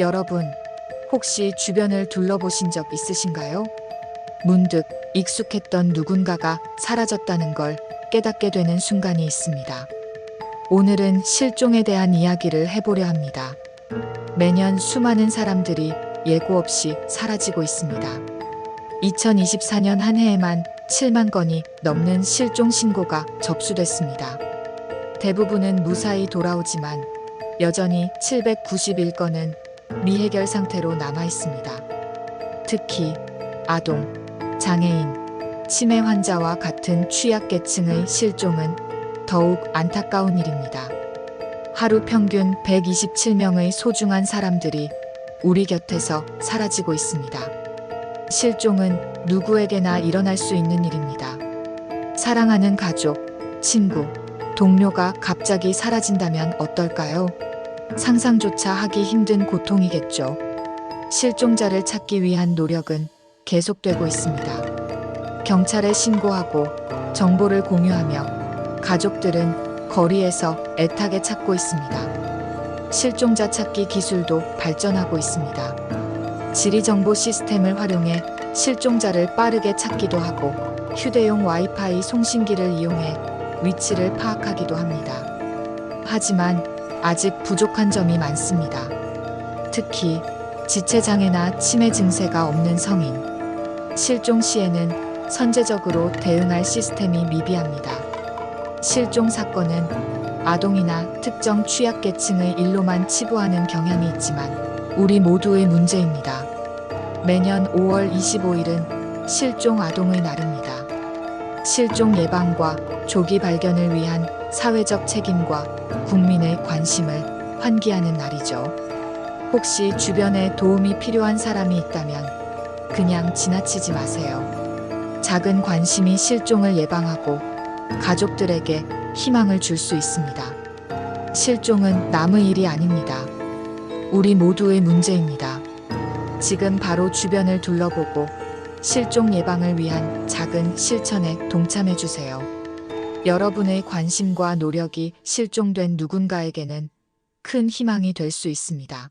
여러분, 혹시 주변을 둘러보신 적 있으신가요? 문득 익숙했던 누군가가 사라졌다는 걸 깨닫게 되는 순간이 있습니다. 오늘은 실종에 대한 이야기를 해보려 합니다. 매년 수많은 사람들이 예고 없이 사라지고 있습니다. 2024년 한 해에만 7만 건이 넘는 실종 신고가 접수됐습니다. 대부분은 무사히 돌아오지만 여전히 791건은 미해결 상태로 남아 있습니다. 특히 아동, 장애인, 치매 환자와 같은 취약계층의 실종은 더욱 안타까운 일입니다. 하루 평균 127명의 소중한 사람들이 우리 곁에서 사라지고 있습니다. 실종은 누구에게나 일어날 수 있는 일입니다. 사랑하는 가족, 친구, 동료가 갑자기 사라진다면 어떨까요? 상상조차 하기 힘든 고통이겠죠. 실종자를 찾기 위한 노력은 계속되고 있습니다. 경찰에 신고하고 정보를 공유하며 가족들은 거리에서 애타게 찾고 있습니다. 실종자 찾기 기술도 발전하고 있습니다. 지리정보 시스템을 활용해 실종자를 빠르게 찾기도 하고 휴대용 와이파이 송신기를 이용해 위치를 파악하기도 합니다. 하지만 아직 부족한 점이 많습니다. 특히 지체장애나 치매 증세가 없는 성인, 실종 시에는 선제적으로 대응할 시스템이 미비합니다. 실종 사건은 아동이나 특정 취약계층의 일로만 치부하는 경향이 있지만 우리 모두의 문제입니다. 매년 5월 25일은 실종 아동의 날입니다. 실종 예방과 조기 발견을 위한 사회적 책임과 국민의 관심을 환기하는 날이죠. 혹시 주변에 도움이 필요한 사람이 있다면 그냥 지나치지 마세요. 작은 관심이 실종을 예방하고 가족들에게 희망을 줄 수 있습니다. 실종은 남의 일이 아닙니다. 우리 모두의 문제입니다. 지금 바로 주변을 둘러보고 실종 예방을 위한 작은 실천에 동참해 주세요. 여러분의 관심과 노력이 실종된 누군가에게는 큰 희망이 될 수 있습니다.